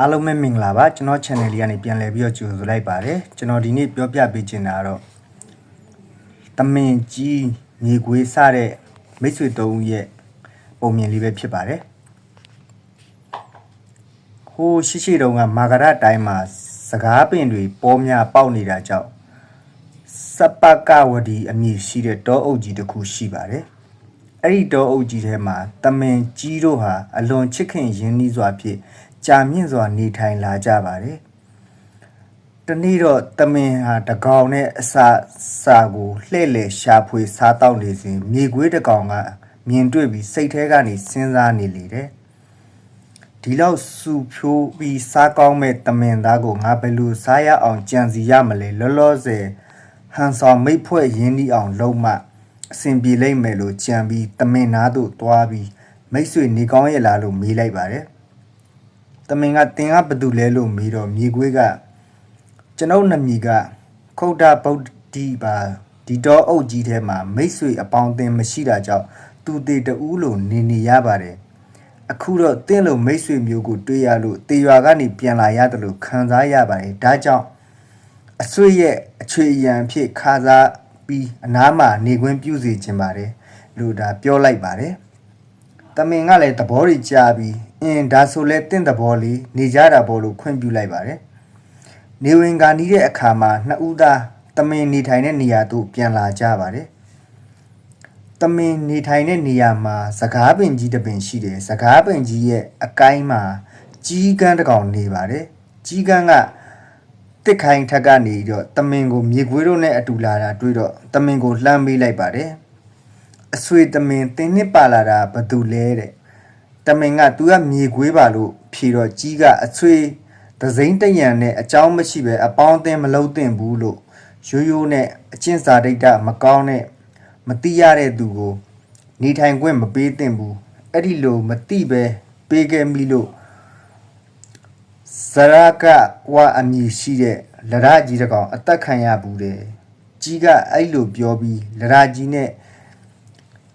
အားလုံးပဲမင်္ဂလာပါကျွန်တော် channel လေးကနေပြန်လည်ပြီးတော့ကြိုဆိုလိုက်ပါတယ်ကျွန်တော်ဒီနေ့ပြောပြပေးချင်တာကတော့တမင်ကြီးမြေခွေးစတဲ့မိတ်ဆွေသုံးဦးရဲ့ပုံမြင်လေးပဲဖြစ်ပါတယ်ဟိုးရှိရှိတုန်းကမာဂရတိုင်းမှာစကားပင်တွေပေါ်များပေါက်နေတာကြောင့်စပကဝဒီအမည်ရှိတဲ့တောအုပ်ကြီးတစ်ခုရှိပါတယ်အဲ့ဒီတောအုပ်ကြီးထဲမှာတမင်ကြီးတို့ဟာအလွန်ချစ်ခင်ရင်းနှီးစွာဖြင့် ကြာမြင့်စွာနေထိုင်လာကြပါတယ်တနေ့တော့တမင်ဟာတကောင်နဲ့အစာစာကိုလှဲ့လေရှာဖွေစားတောက်နေစဉ်မြေခွေးတကောင်ကမြင်တွေ့ပြီးစိတ်ထဲကနေစဉ်းစားနေလေတယ်ဒီလောက်စူဖြိုးပြီးစားကောင်းမဲ့တမင်သားကိုငါဘယ်လိုစားရအောင်ကြံစီရမလဲလောလောဆယ်ဟန်ဆောင်မိတ်ဖွဲ့ရင်းနှီးအောင်လုံးမအစဉ်ပြေလိမ့်မယ်လို့ကြံပြီးတမင်သားတို့တွားပြီးမိတ်ဆွေနေကောင်းရဲ့လားလို့မေးလိုက်ပါတယ် တမင်ကတင်ကဘသူလဲလို့မေးတော့မြေခွေးကကျွန်ုပ်နမီကခုတ်တာဗုဒ္ဓိပါဒီတော့အုပ်ကြီးထဲမှာမိတ်ဆွေအပေါင်းအသင်းမရှိတာကြောင့်သူတေတူးလို့နေနေရပါတယ်အခုတော့တင့်လို့မိတ်ဆွေမျိုးကိုတွေ့ရလို့တေရွာကနေပြန်လာရတယ်လို့ခံစားရပါတယ်ဒါကြောင့်အဆွေရဲ့အချွေအရန်ဖြစ်ခါစားပြီးအနားမှာနေခွင့်ပြုစီခြင်းပါတယ်လို့ဒါပြောလိုက်ပါတယ်တမင်ကလည်းသဘောတွေကြားပြီး အင်းဒါဆိုလဲတင့်သဘောလေးနေကြတာပေါ့လို့ခွင့်ပြုလိုက်ပါတယ်နေဝင်ကနီးတဲ့အခါမှာနှစ်ဦးသားတမင်နေထိုင်တဲ့နေရာသို့ပြန်လာကြပါတယ်တမင်နေထိုင်တဲ့နေရာမှာစကားပင်ကြီးတစ်ပင်ရှိတယ်စကားပင်ကြီးရဲ့အကိုင်းမှာကြီးကန်းတစ်ကောင်နေပါတယ်ကြီးကန်းကတစ်ခိုင်ထက်ကနေတော့တမင်ကိုမြေခွေးတို့နဲ့အတူလာတာတွေ့တော့တမင်ကိုလှမ်းမေးလိုက်ပါတယ်အဆွေတမင်တင်းနှစ်ပါလာတာဘာတူလဲတဲ့ တမင်က तू ကမြေခွေးပါလို့ဖြေတော့ကြီးကအဆွေသစိမ့်တရံနဲ့အကြောင်းမရှိပဲအပေါင်းအသင်းမလုံးသင့်ဘူးလို့ရိုးရိုးနဲ့အကျင့်စာဒိတ်တမကောင်းတဲ့မတိရတဲ့သူကို နေထိုင်ခွင့်မပေးသင့်ဘူးအဲ့ဒီလိုမတိပဲပေးခဲ့မိလို့ဇရကဝအမည်ရှိတဲ့လရကြီးတစ်ကောင်အသက်ခံရဘူးတဲ့ကြီးကအဲ့လိုပြောပြီးလရကြီးနဲ့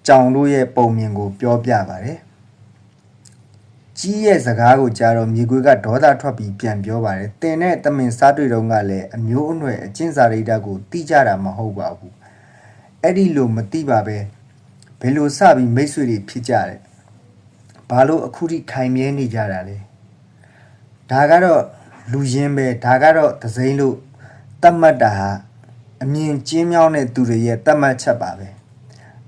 ကြောင်တို့ရဲ့ပုံမြင်ကို ပြောပြပါတယ် ကြီးရဲ့စကားကိုကြားတော့မြေခွေးကဒေါသထွက်ပြီးပြန်ပြောပါတယ်တင်တဲ့တမင်စားတွေ့တော့ကလည်းအမျိုးအနွယ်အကျင့်စာရိတ္တကိုတိကြတာမဟုတ်ပါဘူးအဲ့ဒီလိုမသိပါပဲဘယ်လိုစပြီးမိတ်ဆွေတွေဖြစ်ကြတယ်ဘာလို့အခုထိခိုင်မြဲနေကြတာလဲဒါကတော့လူရင်းပဲဒါကတော့သစိမ့်လို့တတ်မှတ်တာဟာအမြင်ကျင်းမြောင်းတဲ့သူတွေရဲ့တတ်မှတ်ချက်ပါပဲ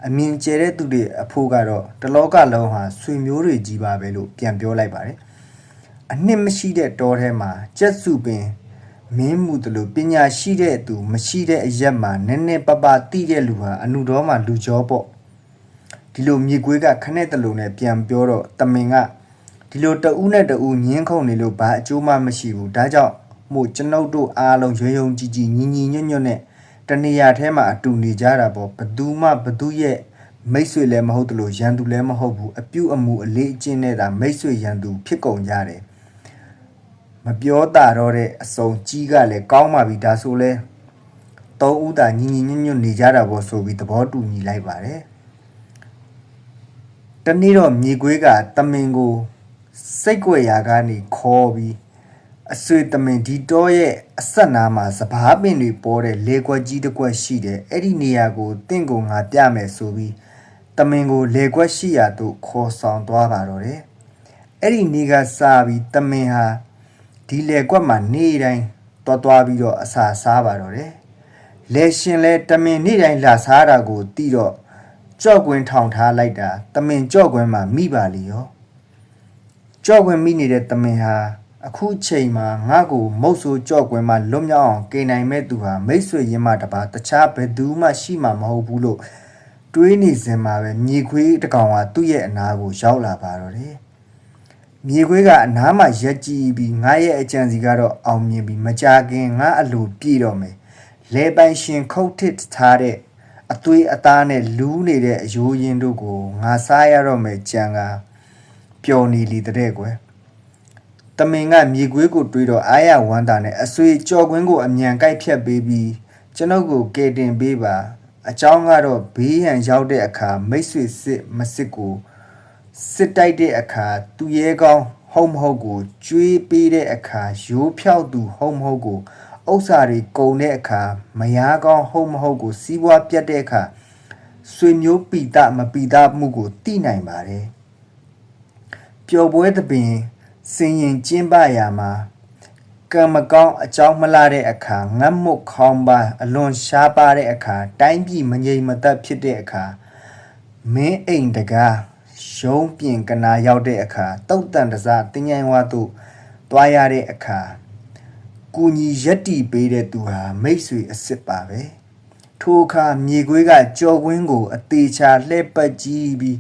အမြင်ကျဲတဲ့သူတွေအဖို့ကတော့တလောကလုံးဟာဆွေမျိုးတွေကြီးပါပဲလို့ပြန်ပြောလိုက်ပါတယ်အနှစ်မရှိတဲ့တောထဲမှာကြက်စုပင်မင်းမှုတလို့ပညာရှိတဲ့သူမရှိတဲ့အရက်မှာနည်းနည်းပပတိတဲ့လူဟာအနုတော်မှာလူကြောပေါ့ဒီလိုမြေကွေးကခနဲ့တလူနဲ့ပြန်ပြောတော့တမင်ကဒီလိုတဦးနဲ့တဦးညင်းခုန်နေလို့ဘာအကျိုးမှမရှိဘူးဒါကြောင့်မို့ကျွန်ုပ်တို့အားလုံးရုံရုံကြည်ကြည်ညီညီညွတ်ညွတ်နဲ့ တနေရာထဲမှာအတူနေကြတာပေါ့ဘသူမှဘသူရဲ့မိတ်ဆွေလည်းမဟုတ်တလို့ရန်သူလည်းမဟုတ်ဘူးအပြုအမူအလေးအကျင့်နဲ့သာမိတ်ဆွေရန်သူဖြစ်ကုန်ကြတယ်မပြောတာတော့တဲ့အစုံကြီးကလည်းကောင်းပါပြီဒါဆိုလဲသုံးဦးသာညီညီညွတ်ညွတ်နေကြတာပေါ့ဆိုပြီးသဘောတူညီလိုက်ပါတယ်တနေ့တော့မြေခွေးကတမင်ကိုစိတ်ကြွယ်ရာကနေခေါ်ပြီး အဆွေတမင်ဒီတော့ရဲ့အဆက်နာမှာစပားပင်တွေပေါ်တဲ့လေကွက်ကြီးတစ်ကွက်ရှိတယ်အဲ့ဒီနေရာကိုတင့်ကိုငါပြမယ်ဆိုပြီးတမင်ကိုလေကွက်ရှိရာသို့ခေါ်ဆောင်သွားပါတော့တယ်အဲ့ဒီနေကစားပြီးတမင်ဟာဒီလေကွက်မှာနေ့တိုင်းတွားတွားပြီးတော့အစာစားပါတော့တယ်။လေရှင်လဲတမင်နေ့တိုင်းလာစားတာကိုတီးတော့ကြော့ကွင်းထောင်ထားလိုက်တာတမင်ကြော့ကွင်းမှာမိပါလေရော။ကြော့ကွင်းမိနေတဲ့တမင်ဟာ အခုချိန်မှာငါ့ကိုမုတ်ဆိုးကြော့ကွင်းမှာလွတ်မြောက်အောင်ကေနိုင်မဲ့သူဟာမိတ်ဆွေရင်းမတပါတခြားဘယ်သူမှရှိမှာမဟုတ်ဘူးလို့တွေးနေစင်မှာပဲမြေခွေးတစ်ကောင်ကသူ့ရဲ့အနာကိုရောက်လာပါတော့တယ်။မြေခွေးကအနားမှာရက်ကြည့်ပြီးငါရဲ့အကြံစီကတော့အောင်မြင်ပြီးမကြခင်ငါအလိုပြည့်တော့မယ်လဲပိုင်ရှင်ခုတ်ထစ်ထားတဲ့အသွေးအသားနဲ့လူးနေတဲ့အယိုးရင်းတို့ကိုငါစားရတော့မယ်ကြံကပျော်နေလီတဲ့ကွယ် တမင်ကမြေခွေးကိုတွေးတော့အာရဝမ်းတာနဲ့အဆွေကြော်ကွင်းကိုအမြန်ကိုက်ဖြတ်ပေးပြီးကျွန်ုပ်ကိုကယ်တင်ပေးပါအကြောင်းကတော့ဘေးရန်ရောက်တဲ့အခါမိတ်ဆွေစစ်မစစ်ကိုစစ်တိုက်တဲ့အခါသူရဲကောင်းဟုတ်မဟုတ်ကိုကျွေးပေးတဲ့အခါရိုးဖြောက်သူဟုတ်မဟုတ်ကိုဥစ္စာတွေကုန်တဲ့အခါမယားကောင်းဟုတ်မဟုတ်ကို စီးပွားပြတ်တဲ့အခါဆွေမျိုးပိတမပိတမှုကိုတိနိုင်ပါတယ်ပျော်ပွဲသဘင် စင်ရင်ကျင်းပရာမှာကံမကောင်းအကြောင်းမလာတဲ့အခါငတ်မွတ်ခေါင်းပါအလွန်ရှားပါတဲ့အခါတိုင်းပြည်မငြိမ်မသက်ဖြစ်တဲ့အခါမင်းအိမ်တကားရုံးပြင်ကနာရောက်တဲ့အခါတုတ်တန်တစားတင်းញိုင်းဝါသို့တွားရတဲ့အခါကူညီရက်တီပေးတဲ့သူဟာမိတ်ဆွေအစ်စ်ပါပဲထိုအခါမြေခွေးကကြော်ကွင်းကို အသေးချာလှည့်ပတ်ကြည့်ပြီး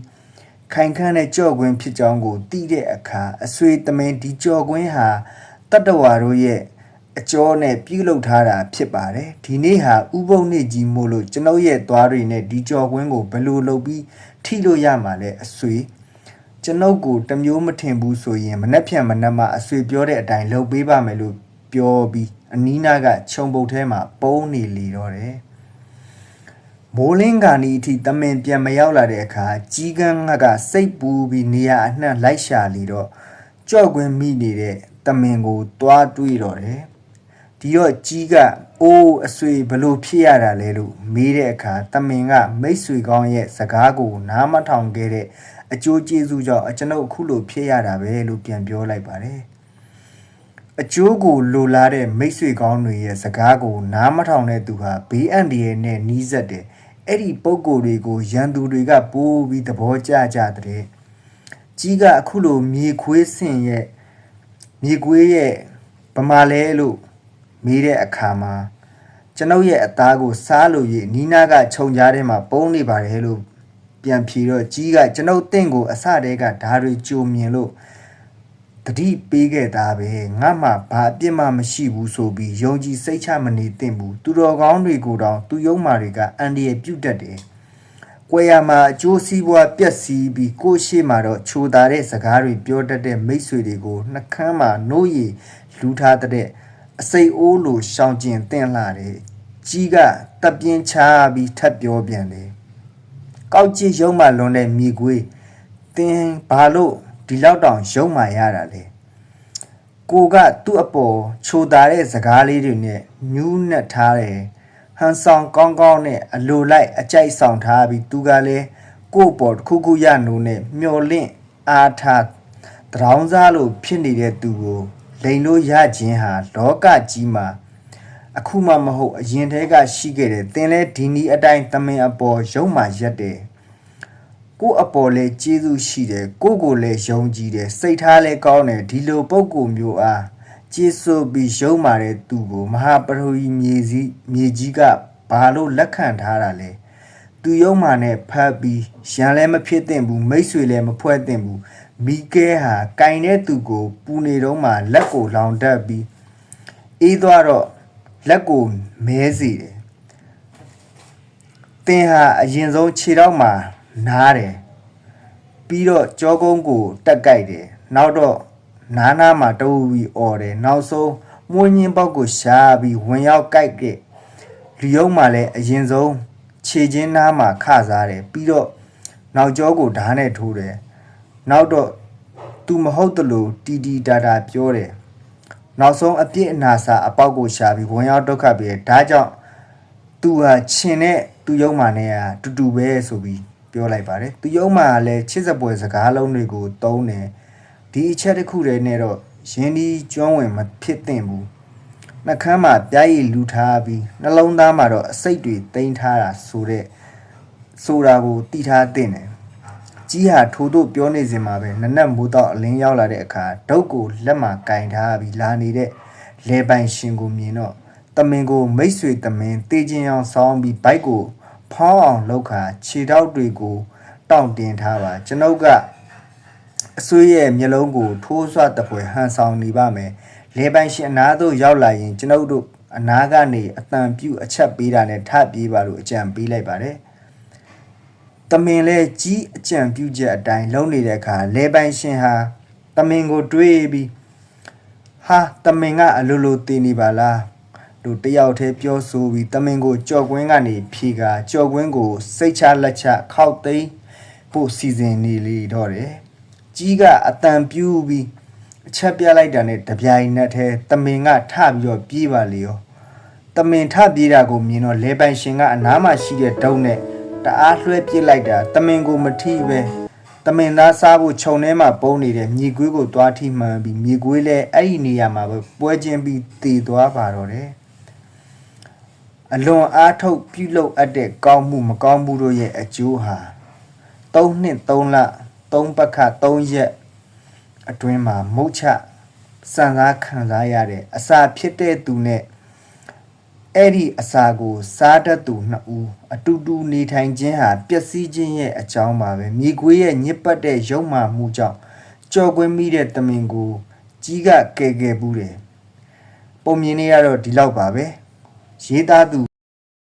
ခိုင်ခန့်တဲ့ကြော်ကွင်းဖြစ်ကြောင်းကိုသိတဲ့အခါအဆွေသမင်ဒီကြော်ကွင်းဟာတတ္တဝါတို့ရဲ့အကျော်နဲ့ပြုလုပ်ထားတာဖြစ်ပါတယ်ဒီနေ့ဟာဥပုံနေ့ကြီးမို့လို့ကျွန်ုပ်ရဲ့သွားတွေနဲ့ဒီကြော်ကွင်းကိုဘယ်လိုလုပ်ပြီးထိလို့ရမှာလဲအဆွေကျွန်ုပ်ကိုတစ်မျိုးမထင်ဘူးဆိုရင်မနှက်ဖြန်မနှက်မအဆွေပြောတဲ့အတိုင်းလုပ်ပေးပါမယ်လို့ပြောပြီးအနီးနားကခြုံပုတ်ထဲမှာပုံးနေလေတော့တယ် မိုးလင်းကာနီအထိတမင်ပြန်မရောက်လာတဲ့အခါကြီးကန်းငါကစိတ်ပူပြီးနေရာအနှံ့လိုက်ရှာလီတော့ကြော့ကွင်းမိနေတဲ့တမင်ကိုတွားတွေးတော့တယ်ဒီတော့ကြီးကအိုးအဆွေဘလို့ဖြစ်ရတာလဲလို့မေးတဲ့အခါတမင်ကမိတ်ဆွေကောင်းရဲ့စကားကိုနားမထောင်ခဲ့တဲ့အကျိုးကျေးဇူးကြောင့်ကျွန်ုပ်အခုလိုဖြစ်ရတာပဲလို့ပြန်ပြောလိုက်ပါတယ်အကျိုးကိုလိုလားတဲ့မိတ်ဆွေကောင်းတွေရဲ့စကားကိုနားမထောင်တဲ့သူဟာဘေးအန္တရာယ်နဲ့နှီးစပ်တယ် အဲ့ဒီပုံကိုယ်တွေကိုရန်သူတွေကပိုးပြီးသဘောကျကြတဲ့ကြီးကအခုလိုမြေခွေးဆင်ရဲ့မြေခွေးရဲ့ဗမာလဲလို့မေးတဲ့အခါမှာကျွန်ုပ်ရဲ့အသားကိုစားလို့ရနီးနားကခြုံကြားထဲမှာပုံနေပါတယ်လို့ပြန်ဖြေတော့ကြီးကကျွန်ုပ်တင့်ကိုအစတည်းကဓာတ်တွေကြိုမြင်လို့ တတိပေးခဲ့တာပဲငါမှဘာအပြစ်မှမရှိဘူးဆိုပြီးယုံကြည်စိတ်ချမနေသင့်ဘူးသူတော်ကောင်းတွေကိုတောင်သူယုံမာတွေကအန်ဒီရပြုတ်တတ်တယ်ကွယ်ရမှာအကျိုးစီးပွားပြက်စီးပြီးကိုယ့်ရှိမှာတော့ချိုတာတဲ့စကားတွေပြောတတ်တဲ့မိတ်ဆွေတွေကိုနှကမ်းမှာနိုးရည်လူထားတဲ့အစိတ်အိုးလိုရှောင်ကျင်တင်လာတယ်ကြီးကတပ်ပြင်းချပြီးထပ်ပြောပြန်တယ်ကောက်ကြည့်ရုံမှလွန်တဲ့မိကွေးတင်းဘာလို့ ဒီလောက်တောင်ရုံမှရတာလဲကိုကသူ့အပေါ်ချိုတာတဲ့စကားလေးတွေနဲ့ညူးနှက်ထားတယ်ဟန်ဆောင်ကောင်းကောင်းနဲ့အလိုလိုက်အကြိုက်ဆောင်ထားပြီးသူကလည်းကို့ပေါ်တစ်ခုခုရနိုးနဲ့မျော်လင့်အားထားတရောင်းစားလို့ဖြစ်နေတဲ့သူကိုလိန်လို့ရခြင်းဟာလောကကြီးမှာအခုမှမဟုတ်အရင်တည်းကရှိခဲ့တယ်သင်လဲဒီနီးအတိုင်းတမင်အပေါ်ရုံမှရက်တယ် ကို့အပေါ်လဲကျေးဇူးရှိတယ်ကို့ကိုလည်းယုံကြည်တယ်စိတ်ထားလဲကောင်းတယ်ဒီလိုပုံကိုမျိုးအားကျေးဇူးပြီးရုံမှတဲ့သူကိုမဟာပရိမြေစည်းမြေကြီးကဘာလို့လက်ခံထားတာလဲသူယုံမှနဲ့ဖတ်ပြီးရန်လည်းမဖြစ်သင့်ဘူးမိတ်ဆွေလည်းမဖွဲ့သင့်ဘူးမိကဲဟာကင်တဲ့သူကို ပူနေတော့မှလက်ကိုလောင်တတ်ပြီးအေးသွားတော့လက်ကိုမဲစီတယ်သင်ဟာအရင်ဆုံးခြေထောက်မှာ နားတယ်ပြီးတော့ကြောကုန်းကိုတက်ကြိုက်တယ်နောက်တော့နားနားမှာတိုးပြီးអော်တယ်နောက်ဆုံးမွှင်းညင်းပေါက်ကိုရှားပြီးဝင်ရောက်ကြိုက်တဲ့လူယုံမှလည်းအရင်ဆုံးခြေချင်းနားမှာခစားတယ်ပြီးတော့နောက်ကျောကိုဓာတ်နဲ့ထိုးတယ်နောက်တော့သူမဟုတ်တလို့တီတီတာတာပြောတယ်နောက်ဆုံးအပြစ်အနာစာအပေါက်ကိုရှာပြီးဝင်ရောက်ဒုက္ခပြီးဒါကြောင့်သူဟာခြင်နဲ့သူယုံမှနဲ့ဟာတူတူပဲဆိုပြီး ပြောလိုက်ပါတယ်သူယုံမှလည်းချစ်စပွဲစကားလုံးတွေကိုတုံးတယ်ဒီအချက်တစ်ခုတည်းနဲ့တော့ရင်းဒီကျွမ်းဝင်မဖြစ်သင့်ဘူးနှကမ်းမှာပြားရည်လူထားပြီးနှလုံးသားမှာတော့အစိတ်တွေတိမ့်ထားတာဆိုတဲ့ဆိုတာကိုတီးထားသင့်တယ်ကြီးဟာထိုးတို့ပြောနေစဉ်မှာပဲနနက်မိုးတော့အလင်းရောက်လာတဲ့အခါဒုတ်ကိုလက်မှာကင်ထားပြီးလာနေတဲ့လေပိုင်ရှင်ကိုမြင်တော့တမင်ကိုမိတ်ဆွေတမင်တေးချင်းအောင်ဆောင်းပြီးဘိုက်ကို ဖောင်းအောင်လောက်ခါခြေထောက်တွေကိုတောင့်တင်ထားပါကျွန်ုပ်ကအဆွေးရဲ့မျက်လုံးကိုထိုးဆွတပွဲဟန်ဆောင်နေပါမယ်လေပိုင်ရှင်အနာသို့ရောက်လာရင်ကျွန်ုပ်တို့အနာကနေအတန်ပြုတ်အချက်ပေးတာနဲ့ထပ်ပြေးပါလို့အကြံပေးလိုက်ပါတယ်တမင်လဲကြီးအကြံပြုချက်အတိုင်းလုံးနေတဲ့အခါလေပိုင်ရှင်ဟာတမင်ကိုတွေးပြီးဟာတမင်ကအလိုလိုတည်နေပါလား တို့တယောက်တည်းပြောဆိုပြီးတမင်ကိုကြော်ကွင်းကနေဖြီကကြော်ကွင်းကိုစိတ်ချလက်ချခောက်သိမ်းဖို့စီစဉ်နေလေတော့တယ်ကြီးကအတန်ပြူးပြီးအချက်ပြလိုက်တာနဲ့တပြိုင်နက်တည်းတမင်ကထပြီးတော့ပြေးပါလေရောတမင်ထပြေးတာကိုမြင်တော့လေပိုင်ရှင်ကအနားမှာရှိတဲ့ဒုံနဲ့တအားလွှဲပစ်လိုက်တာတမင်ကိုမထိပဲတမင်သားစားဖို့ခြုံထဲမှာပုံနေတဲ့မြေကွေးကိုသွားထိမှန်ပြီးမြေကွေးလည်းအဲ့ဒီနေရာမှာပဲပွဲချင်းပြီးတည်သွားပါတော့တယ် အလွန်အားထုတ်ပြုလုပ်အပ်တဲ့ကောင်းမှုမကောင်းမှုတို့ရဲ့အကျိုးဟာ3နှစ်3လ3ပတ်ခ3ရက်အတွင်းမှာမုတ်ချစံစားခံစားရတဲ့အစာဖြစ်တဲ့သူနဲ့အဲ့ဒီအစာကိုစားတတ်သူနှစ်ဦးအတူတူနေထိုင်ခြင်းဟာပျက်စီးခြင်းရဲ့အကြောင်းပါပဲမိကွေးရဲ့ညစ်ပတ်တဲ့ရုံမာမှုကြောင့်ကြော်ကွင်းမိတဲ့တမင်ကိုကြီးကကဲကဲဘူးတယ်ပုံမြင်နေရတော့ဒီလောက်ပါပဲ ရေးသားသူ